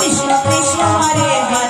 Krishna Krishna Hare Hare.